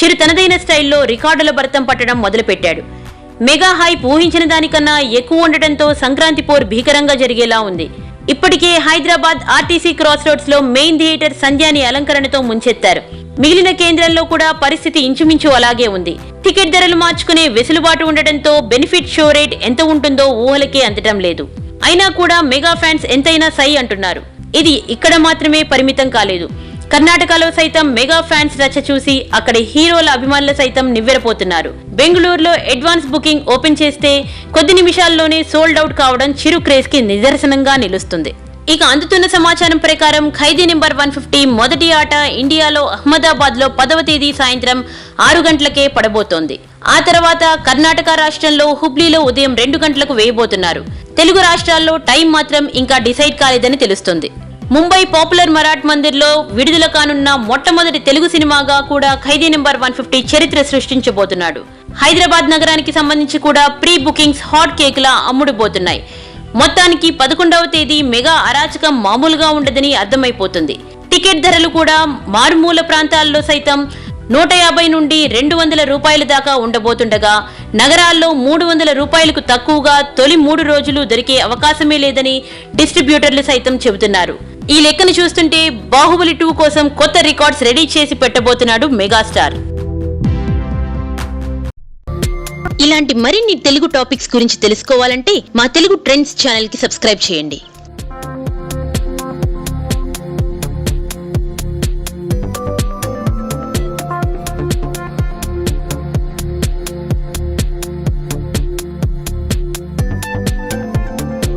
చిరు తనదైన స్టైల్లో రికార్డుల భరతం పట్టడం మొదలుపెట్టాడు. మెగా హైప్ ఊహించిన దానికన్నా ఎక్కువ ఉండటంతో సంక్రాంతి పోర్ భీకరంగా జరిగేలా ఉంది. ఇప్పటికే హైదరాబాద్ ఆర్టీసీ క్రాస్ రోడ్స్లో మెయిన్ థియేటర్ సంధ్యాని అలంకరణతో ముంచెత్తారు. మిగిలిన కేంద్రాల్లో కూడా పరిస్థితి ఇంచుమించు అలాగే ఉంది. టికెట్ ధరలు మార్చుకునే వెసులుబాటు ఉండటంతో బెనిఫిట్ షో రేట్ ఎంత ఉంటుందో ఊహలకే అందటం లేదు. అయినా కూడా మెగా ఫ్యాన్స్ ఎంతైనా సై అంటున్నారు. ఇది ఇక్కడ మాత్రమే పరిమితం కాలేదు. కర్ణాటకలో సైతం మెగా ఫ్యాన్స్ రచ్చ చూసి అక్కడి హీరోల అభిమానులు సైతం నివ్వెరపోతున్నారు. బెంగళూరులో అడ్వాన్స్ బుకింగ్ ఓపెన్ చేస్తే కొద్ది నిమిషాల్లోనే సోల్డ్ అవుట్ కావడం చిరు క్రేజ్కి నిదర్శనంగా నిలుస్తుంది. ఇక అందుతున్న సమాచారం ప్రకారం ఖైదీ నెంబర్ వన్ ఫిఫ్టీ మొదటి ఆట ఇండియాలో అహ్మదాబాద్లో పదవ తేదీ సాయంత్రం ఆరు గంటలకే పడబోతోంది. ఆ తర్వాత కర్ణాటక రాష్ట్రంలో హుబ్లీలో ఉదయం రెండు గంటలకు వేయబోతున్నారు. తెలుగు రాష్ట్రాల్లో టైం మాత్రం ఇంకా డిసైడ్ కాలేదని తెలుస్తుంది. ముంబై పాపులర్ మరాఠ్ మందిర్లో విడుదల కానున్న మొట్టమొదటి తెలుగు సినిమాగా కూడా ఖైదీ నెంబర్ వన్ ఫిఫ్టీ చరిత్ర సృష్టించబోతున్నాడు. హైదరాబాద్ నగరానికి సంబంధించి కూడా ప్రీ బుకింగ్స్ హాట్ కేక్లా అమ్ముడుపోతున్నాయి. మొత్తానికి పదకొండవ తేదీ మెగా అరాచకం మామూలుగా ఉండదని అర్థమైపోతుంది. టికెట్ ధరలు కూడా మారుమూల ప్రాంతాల్లో సైతం నూట యాభై నుండి రెండు వందల రూపాయల దాకా ఉండబోతుండగా నగరాల్లో మూడు వందల రూపాయలకు తక్కువగా తొలి మూడు రోజులు దొరికే అవకాశమే లేదని డిస్ట్రిబ్యూటర్లు సైతం చెబుతున్నారు. ఈ లెక్కను చూస్తుంటే బాహుబలి టూ కోసం కొత్త రికార్డ్స్ రెడీ చేసి పెట్టబోతున్నాడు మెగాస్టార్. ఇలాంటి మరిన్ని తెలుగు టాపిక్స్ గురించి తెలుసుకోవాలంటే మా తెలుగు ట్రెండ్స్ ఛానల్కి సబ్స్క్రైబ్ చేయండి.